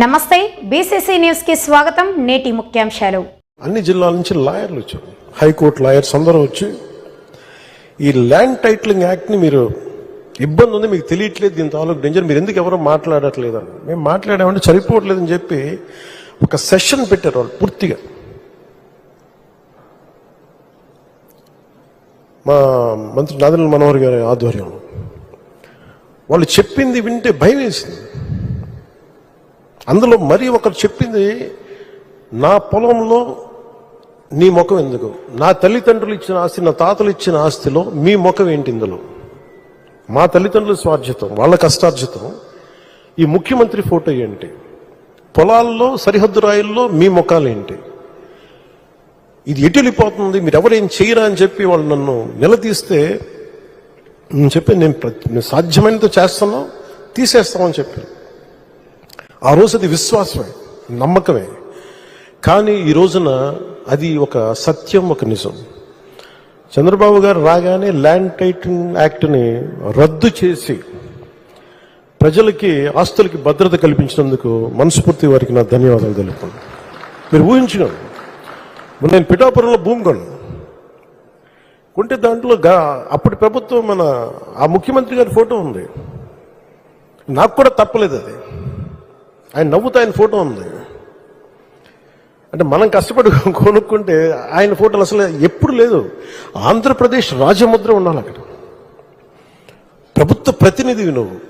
నమస్తే బీసీసీ న్యూస్కి స్వాగతం నేటి ముఖ్యాంశాలు. అన్ని జిల్లాల నుంచి లాయర్లు వచ్చారు. హైకోర్టు లాయర్స్ అందరూ వచ్చి ఈ ల్యాండ్ టైటిలింగ్ యాక్ట్ని మీరు ఇబ్బంది ఉంది మీకు తెలియట్లేదు దీని తాలూకు డేంజర్ మీరు ఎందుకు ఎవరో మాట్లాడట్లేదు అని. మేము మాట్లాడామంటే సరిపోవట్లేదని చెప్పి ఒక సెషన్ పెట్టారు వాళ్ళు పూర్తిగా. మా మంత్రి నాదల మనోహర్ గారి ఆధ్వర్యంలో. వాళ్ళు చెప్పింది వింటే భయం వేసింది. అందులో మరి ఒకరు చెప్పింది నా పొలంలో నీ ముఖం ఎందుకు? నా తల్లిదండ్రులు ఇచ్చిన ఆస్తి నా తాతలు ఇచ్చిన ఆస్తిలో మీ ముఖం ఏంటి ఇందులో? మా తల్లిదండ్రుల స్వార్జితం వాళ్ళ కష్టార్జితం. ఈ ముఖ్యమంత్రి ఫోటో ఏంటి? పొలాల్లో సరిహద్దు రాయిల్లో మీ ముఖాలు ఏంటి? ఇది ఎటు వెళ్ళిపోతుంది? మీరు ఎవరేం చేయరా అని చెప్పి వాళ్ళు నన్ను నిలదీస్తే నేను చెప్పి నేను సాధ్యమైనంత చేస్తాను తీసేస్తామని చెప్పి ఆ రోజు అది విశ్వాసమే నమ్మకమే. కానీ ఈ రోజున అది ఒక సత్యం ఒక నిజం. చంద్రబాబు గారు రాగానే ల్యాండ్ టైటింగ్ యాక్ట్ని రద్దు చేసి ప్రజలకి ఆస్తులకి భద్రత కల్పించినందుకు మనస్ఫూర్తి వారికి నా ధన్యవాదాలు తెలుపుకోండి మీరు ఊహించుకోండి. నేను పిఠాపురంలో భూమి కొన్నాను కొంటే దాంట్లో అప్పటి ప్రభుత్వం మన ఆ ముఖ్యమంత్రి గారి ఫోటో ఉంది. నాకు కూడా తప్పలేదు అది. ఆయన నవ్వుతూ ఆయన ఫోటో ఉంది. అంటే మనం కష్టపడి కొనుక్కుంటే ఆయన ఫోటోలు అసలు ఎప్పుడు లేదు. ఆంధ్రప్రదేశ్ రాజముద్ర ఉండాలి అక్కడ. ప్రభుత్వ ప్రతినిధివి నువ్వు.